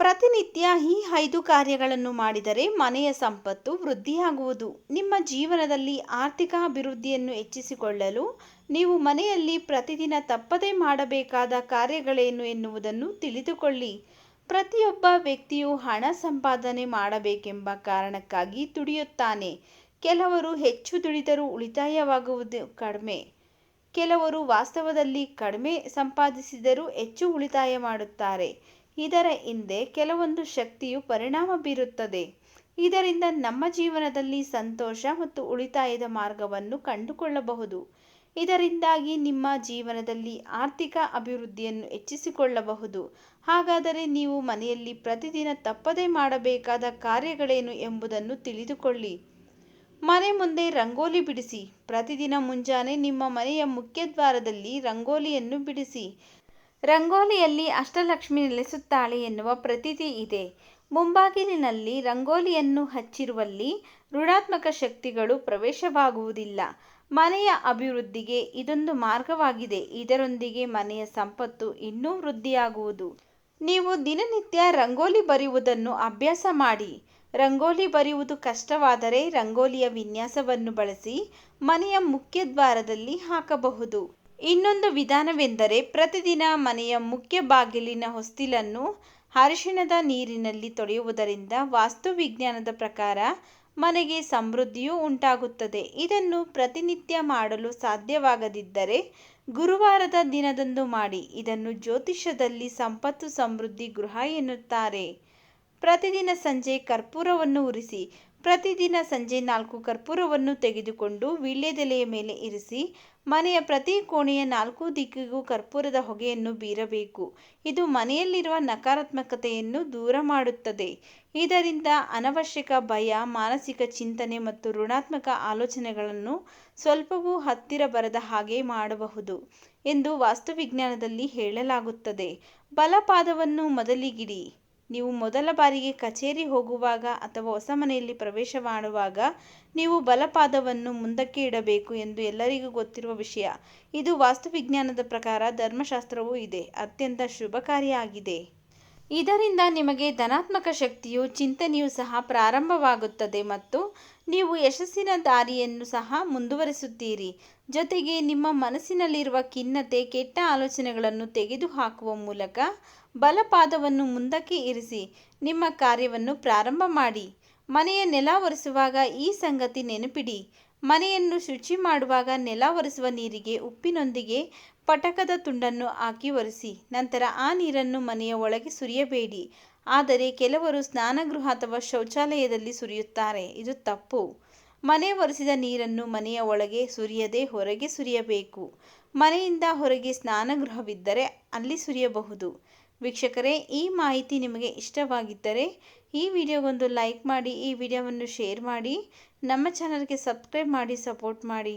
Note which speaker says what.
Speaker 1: ಪ್ರತಿನಿತ್ಯ ಈ ಐದು ಕಾರ್ಯಗಳನ್ನು ಮಾಡಿದರೆ ಮನೆಯ ಸಂಪತ್ತು ವೃದ್ಧಿಯಾಗುವುದು. ನಿಮ್ಮ ಜೀವನದಲ್ಲಿ ಆರ್ಥಿಕ ಅಭಿವೃದ್ಧಿಯನ್ನು ಹೆಚ್ಚಿಸಿಕೊಳ್ಳಲು ನೀವು ಮನೆಯಲ್ಲಿ ಪ್ರತಿದಿನ ತಪ್ಪದೇ ಮಾಡಬೇಕಾದ ಕಾರ್ಯಗಳೇನು ಎನ್ನುವುದನ್ನು ತಿಳಿದುಕೊಳ್ಳಿ. ಪ್ರತಿಯೊಬ್ಬ ವ್ಯಕ್ತಿಯು ಹಣ ಸಂಪಾದನೆ ಮಾಡಬೇಕೆಂಬ ಕಾರಣಕ್ಕಾಗಿ ದುಡಿಯುತ್ತಾನೆ. ಕೆಲವರು ಹೆಚ್ಚು ದುಡಿದರೂ ಉಳಿತಾಯವಾಗುವುದು ಕಡಿಮೆ. ಕೆಲವರು ವಾಸ್ತವದಲ್ಲಿ ಕಡಿಮೆ ಸಂಪಾದಿಸಿದರೂ ಹೆಚ್ಚು ಉಳಿತಾಯ ಮಾಡುತ್ತಾರೆ. ಇದರ ಹಿಂದೆ ಕೆಲವೊಂದು ಶಕ್ತಿಯು ಪರಿಣಾಮ ಬೀರುತ್ತದೆ. ಇದರಿಂದ ನಮ್ಮ ಜೀವನದಲ್ಲಿ ಸಂತೋಷ ಮತ್ತು ಉಳಿತಾಯದ ಮಾರ್ಗವನ್ನು ಕಂಡುಕೊಳ್ಳಬಹುದು. ಇದರಿಂದಾಗಿ ನಿಮ್ಮ ಜೀವನದಲ್ಲಿ ಆರ್ಥಿಕ ಅಭಿವೃದ್ಧಿಯನ್ನು ಹೆಚ್ಚಿಸಿಕೊಳ್ಳಬಹುದು. ಹಾಗಾದರೆ ನೀವು ಮನೆಯಲ್ಲಿ ಪ್ರತಿದಿನ ತಪ್ಪದೇ ಮಾಡಬೇಕಾದ ಕಾರ್ಯಗಳೇನು ಎಂಬುದನ್ನು ತಿಳಿದುಕೊಳ್ಳಿ. ಮನೆ ಮುಂದೆ ರಂಗೋಲಿ ಬಿಡಿಸಿ. ಪ್ರತಿದಿನ ಮುಂಜಾನೆ ನಿಮ್ಮ ಮನೆಯ ಮುಖ್ಯದ್ವಾರದಲ್ಲಿ ರಂಗೋಲಿಯನ್ನು ಬಿಡಿಸಿ. ರಂಗೋಲಿಯಲ್ಲಿ ಅಷ್ಟಲಕ್ಷ್ಮಿ ನೆಲೆಸುತ್ತಾಳೆ ಎನ್ನುವ ಪ್ರತೀತಿ ಇದೆ. ಮುಂಬಾಗಿಲಿನಲ್ಲಿ ರಂಗೋಲಿಯನ್ನು ಹಚ್ಚಿರುವಲ್ಲಿ ಋಣಾತ್ಮಕ ಶಕ್ತಿಗಳು ಪ್ರವೇಶವಾಗುವುದಿಲ್ಲ. ಮನೆಯ ಅಭಿವೃದ್ಧಿಗೆ ಇದೊಂದು ಮಾರ್ಗವಾಗಿದೆ. ಇದರೊಂದಿಗೆ ಮನೆಯ ಸಂಪತ್ತು ಇನ್ನೂ ವೃದ್ಧಿಯಾಗುವುದು. ನೀವು ದಿನನಿತ್ಯ ರಂಗೋಲಿ ಬರೆಯುವುದನ್ನು ಅಭ್ಯಾಸ ಮಾಡಿ. ರಂಗೋಲಿ ಬರೆಯುವುದು ಕಷ್ಟವಾದರೆ ರಂಗೋಲಿಯ ವಿನ್ಯಾಸವನ್ನು ಬಳಸಿ ಮನೆಯ ಮುಖ್ಯದ್ವಾರದಲ್ಲಿ ಹಾಕಬಹುದು. ಇನ್ನೊಂದು ವಿಧಾನವೆಂದರೆ ಪ್ರತಿದಿನ ಮನೆಯ ಮುಖ್ಯ ಬಾಗಿಲಿನ ಹೊಸ್ತಿಲನ್ನು ಅರಿಶಿಣದ ನೀರಿನಲ್ಲಿ ತೊಳೆಯುವುದರಿಂದ ವಾಸ್ತುವಿಜ್ಞಾನದ ಪ್ರಕಾರ ಮನೆಗೆ ಸಮೃದ್ಧಿಯು ಉಂಟಾಗುತ್ತದೆ. ಇದನ್ನು ಪ್ರತಿನಿತ್ಯ ಮಾಡಲು ಸಾಧ್ಯವಾಗದಿದ್ದರೆ ಗುರುವಾರದ ದಿನದಂದು ಮಾಡಿ. ಇದನ್ನು ಜ್ಯೋತಿಷ್ಯದಲ್ಲಿ ಸಂಪತ್ತು ಸಮೃದ್ಧಿ ಗೃಹ ಎನ್ನುತ್ತಾರೆ. ಪ್ರತಿದಿನ ಸಂಜೆ ಕರ್ಪೂರವನ್ನು ಉರಿಸಿ ಪ್ರತಿದಿನ ಸಂಜೆ ನಾಲ್ಕು ಕರ್ಪೂರವನ್ನು ತೆಗೆದುಕೊಂಡು ವೀಳ್ಯದೆಲೆಯ ಮೇಲೆ ಇರಿಸಿ ಮನೆಯ ಪ್ರತಿ ಕೋಣೆಯ ನಾಲ್ಕು ದಿಕ್ಕಿಗೂ ಕರ್ಪೂರದ ಹೊಗೆಯನ್ನು ಬೀರಬೇಕು. ಇದು ಮನೆಯಲ್ಲಿರುವ ನಕಾರಾತ್ಮಕತೆಯನ್ನು ದೂರ ಮಾಡುತ್ತದೆ. ಇದರಿಂದ ಅನವಶ್ಯಕ ಭಯ, ಮಾನಸಿಕ ಚಿಂತನೆ ಮತ್ತು ಋಣಾತ್ಮಕ ಆಲೋಚನೆಗಳನ್ನು ಸ್ವಲ್ಪವೂ ಹತ್ತಿರ ಬರದ ಹಾಗೆ ಮಾಡಬಹುದು ಎಂದು ವಾಸ್ತುವಿಜ್ಞಾನದಲ್ಲಿ ಹೇಳಲಾಗುತ್ತದೆ. ಬಲಪಾದವನ್ನು ಮೊದಲಿಗಿಡಿ. ನೀವು ಮೊದಲ ಬಾರಿಗೆ ಕಚೇರಿ ಹೋಗುವಾಗ ಅಥವಾ ಹೊಸ ಮನೆಯಲ್ಲಿ ಪ್ರವೇಶ ಮಾಡುವಾಗ ನೀವು ಬಲಪಾದವನ್ನು ಮುಂದಕ್ಕೆ ಇಡಬೇಕು ಎಂದು ಎಲ್ಲರಿಗೂ ಗೊತ್ತಿರುವ ವಿಷಯ. ಇದು ವಾಸ್ತುವಿಜ್ಞಾನದ ಪ್ರಕಾರ ಧರ್ಮಶಾಸ್ತ್ರವೂ ಇದೆ. ಅತ್ಯಂತ ಶುಭಕಾರಿಯಾಗಿದೆ ಇದರಿಂದ ನಿಮಗೆ ಧನಾತ್ಮಕ ಶಕ್ತಿಯು ಚಿಂತನೆಯು ಸಹ ಪ್ರಾರಂಭವಾಗುತ್ತದೆ ಮತ್ತು ನೀವು ಯಶಸ್ಸಿನ ದಾರಿಯನ್ನು ಸಹ ಮುಂದುವರಿಸುತ್ತೀರಿ. ಜೊತೆಗೆ ನಿಮ್ಮ ಮನಸ್ಸಿನಲ್ಲಿರುವ ಖಿನ್ನತೆ, ಕೆಟ್ಟ ಆಲೋಚನೆಗಳನ್ನು ತೆಗೆದುಹಾಕುವ ಮೂಲಕ ಬಲಪಾದವನ್ನು ಮುಂದಕ್ಕೆ ಇರಿಸಿ, ನಿಮ್ಮ ಕಾರ್ಯವನ್ನು ಪ್ರಾರಂಭ ಮಾಡಿ. ಮನೆಯ ನೆಲ ಒರೆಸುವಾಗ ಈ ಸಂಗತಿ ನೆನಪಿಡಿ. ಮನೆಯನ್ನು ಶುಚಿ ಮಾಡುವಾಗ ನೆಲ ಒರೆಸುವ ನೀರಿಗೆ ಉಪ್ಪಿನೊಂದಿಗೆ ಪಟಕದ ತುಂಡನ್ನು ಹಾಕಿ ಒರೆಸಿ, ನಂತರ ಆ ನೀರನ್ನು ಮನೆಯ ಒಳಗೆ ಸುರಿಯಬೇಡಿ. ಆದರೆ ಕೆಲವರು ಸ್ನಾನಗೃಹ ಅಥವಾ ಶೌಚಾಲಯದಲ್ಲಿ ಸುರಿಯುತ್ತಾರೆ. ಇದು ತಪ್ಪು. ಮನೆ ಒರೆಸಿದ ನೀರನ್ನು ಮನೆಯ ಒಳಗೆ ಸುರಿಯದೆ ಹೊರಗೆ ಸುರಿಯಬೇಕು. ಮನೆಯಿಂದ ಹೊರಗೆ ಸ್ನಾನಗೃಹವಿದ್ದರೆ ಅಲ್ಲಿ ಸುರಿಯಬಹುದು. ವೀಕ್ಷಕರೇ, ಈ ಮಾಹಿತಿ ನಿಮಗೆ ಇಷ್ಟವಾಗಿದ್ದರೆ ಈ ವಿಡಿಯೋಗೊಂದು ಲೈಕ್ ಮಾಡಿ, ಈ ವಿಡಿಯೋವನ್ನು ಶೇರ್ ಮಾಡಿ, ನಮ್ಮ ಚಾನಲ್ಗೆ ಸಬ್ಸ್ಕ್ರೈಬ್ ಮಾಡಿ, ಸಪೋರ್ಟ್ ಮಾಡಿ.